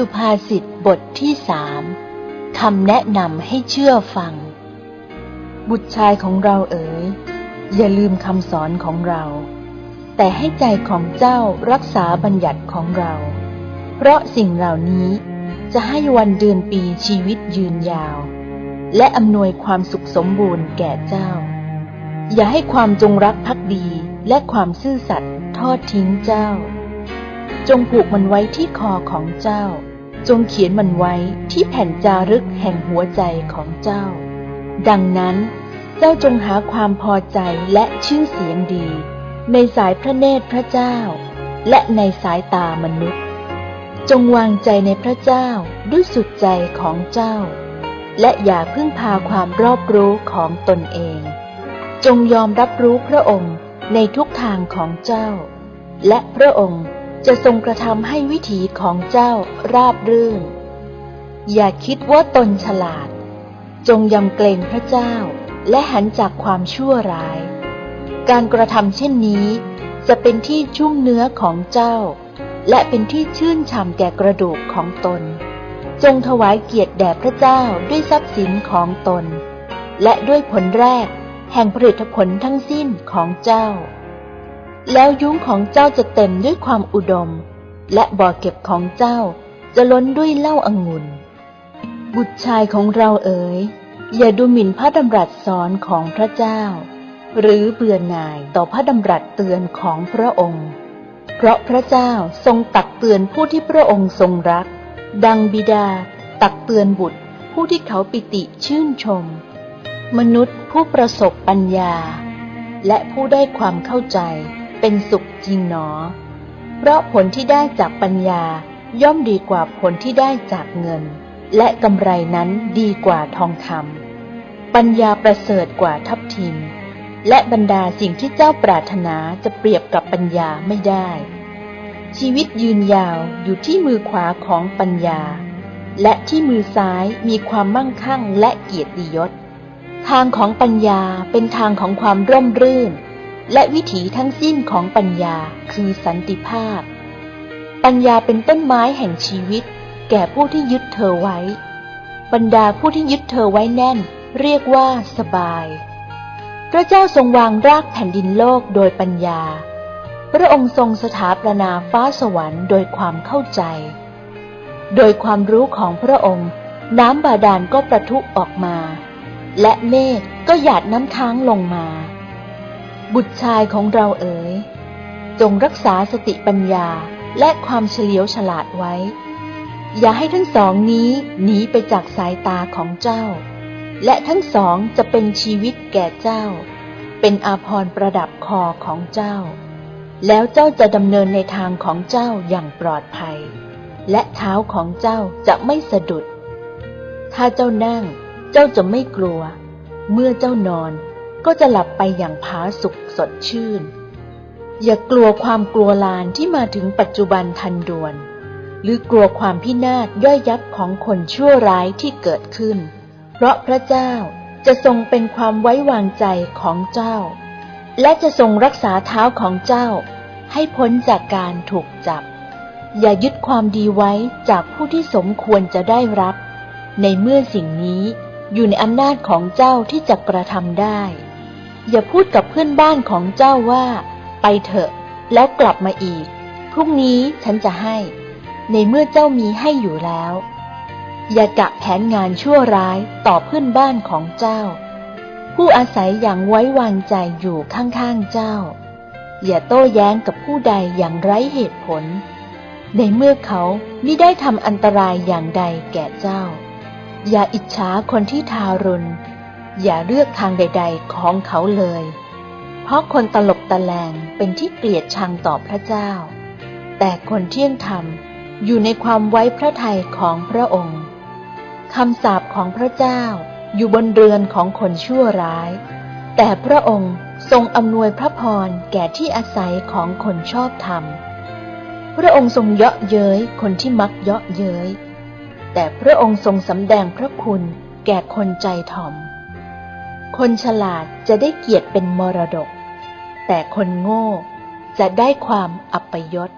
สุภาษิตบทที่สามคำแนะนำให้เชื่อฟัง บุตรชายของเราเอ๋ย อย่าลืมคำสอนของเรา แต่ให้ใจของเจ้ารักษาบัญญัติของเรา เพราะสิ่งเหล่านี้จะให้วันเดือนปีชีวิตยืนยาว และอำนวยความสุขสมบูรณ์แก่เจ้า อย่าให้ความจงรักภักดีและความซื่อสัตย์ทอดทิ้งเจ้า จงผูกมันไว้ที่คอของเจ้า จงเขียนมันไว้ที่แผ่นจารึกแห่งหัวใจของเจ้า ดังนั้นเจ้าจงหาความพอใจและชื่อเสียงดี ในสายพระเนตรพระเจ้า และในสายตามนุษย์ จงวางใจในพระเจ้าด้วยสุดใจของเจ้า และอย่าพึ่งพาความรอบรู้ของตนเอง จงยอมรับรู้พระองค์ในทุกทางของเจ้า และพระองค์ จะทรงกระทำให้วิถีของเจ้าราบรื่น อย่าคิดว่าตนฉลาด จงยำเกรงพระเจ้า และหันจากความชั่วร้าย การกระทำเช่นนี้จะเป็นที่ชุ่มเนื้อของเจ้า และเป็นที่ชื่นฉ่ำแก่กระดูกของตน จงถวายเกียรติแด่พระเจ้าด้วยทรัพย์สินของตน และด้วยผลแรกแห่งผลิตผลทั้งสิ้นของเจ้า แล้วยุ้งของเจ้าจะเต็มด้วยความอุดม และบ่อเก็บของเจ้าจะล้นด้วยเหล้าอางุ่น บุตรชายของเราเอ๋ย อย่าดูหมิ่นพระดำรัสสอนของพระเจ้า หรือเบื่อหน่ายต่อพระดำรัสเตือนของพระองค์ เพราะพระเจ้าทรงตักเตือนผู้ที่พระองค์ทรงรัก ดังบิดา ตักเตือนบุตรผู้ที่เขาปิติชื่นชม มนุษย์ผู้ประสบปัญญา และผู้ได้ความเข้าใจ เป็นสุขจริงหนอ เพราะผลที่ได้จากปัญญาย่อมดีกว่าผลที่ได้จากเงิน และกำไรนั้นดีกว่าทองคำปัญญาประเสริฐกว่าทัพทิม และบรรดาสิ่งที่เจ้าปรารถนาจะเปรียบกับปัญญาไม่ได้ ชีวิตยืนยาวอยู่ที่มือขวาของปัญญา และที่มือซ้ายมีความมั่งคั่งและเกียรติยศ ทางของปัญญาเป็นทางของความร่มรื่น และวิถีทั้งสิ้นของปัญญาคือสันติภาพ ปัญญาเป็นต้นไม้แห่งชีวิต แก่ผู้ที่ยึดเธอไว้ บรรดาผู้ที่ยึดเธอไว้แน่น เรียกว่าสบาย พระเจ้าทรงวางรากแผ่นดินโลกโดยปัญญา พระองค์ทรงสถาปนาฟ้าสวรรค์โดยความเข้าใจ โดยความรู้ของพระองค์ น้ำบาดาลก็ประทุออกมา และเมฆก็หยาดน้ำค้างลงมา บุตรชายของเราเอ๋ย จงรักษาสติปัญญาและความเฉลียวฉลาดไว้ อย่าให้ทั้งสองนี้หนีไปจากสายตาของเจ้า และทั้งสองจะเป็นชีวิตแก่เจ้า เป็นอาภรณ์ประดับคอของเจ้า แล้วเจ้าจะดำเนินในทางของเจ้าอย่างปลอดภัย และเท้าของเจ้าจะไม่สะดุด ถ้าเจ้านั่ง เจ้าจะไม่กลัว เมื่อเจ้านอน ก็จะหลับไปอย่างผาสุขสดชื่น อย่ากลัวความกลัวลานที่มาถึงปัจจุบันทันด่วน หรือกลัวความพินาศย่อยยับของคนชั่วร้ายที่เกิดขึ้น เพราะพระเจ้าจะทรงเป็นความไว้วางใจของเจ้า และจะทรงรักษาเท้าของเจ้า ให้พ้นจากการถูกจับ อย่ายึดความดีไว้จากผู้ที่สมควรจะได้รับ ในเมื่อสิ่งนี้อยู่ในอำนาจของเจ้าที่จะกระทำได้ อย่าพูดกับเพื่อนบ้านของเจ้าว่า ไปเถอะ แล้วกลับมาอีก พรุ่งนี้ฉันจะให้ ในเมื่อเจ้ามีให้อยู่แล้ว อย่ากะแผนงานชั่วร้ายต่อเพื่อนบ้านของเจ้า ผู้อาศัยอย่างไว้วางใจอยู่ข้างๆเจ้า อย่าโต้แย้งกับผู้ใดอย่างไร้เหตุผล ในเมื่อเขาไม่ได้ทำอันตรายอย่างใดแก่เจ้า อย่าอิจฉาคนที่ทารุณ อย่าเลือกทางใด ๆ ของเขาเลย เพราะคนตลบตะแลงเป็นที่เกลียดชังต่อพระเจ้า แต่คนเที่ยงธรรมอยู่ในความไว้พระทัยของพระองค์คำสาปของพระเจ้าอยู่บนเรือนของคนชั่วร้าย แต่พระองค์ทรงอำนวยพระพรแก่ที่อาศัยของคนชอบธรรม พระองค์ทรงเยาะเย้ยคนที่มักเยาะเย้ย แต่พระองค์ทรงสำแดงพระคุณแก่คนใจถ่อม คนฉลาดจะได้เกียรติเป็นมรดก แต่คนโง่จะได้ความอัปยศ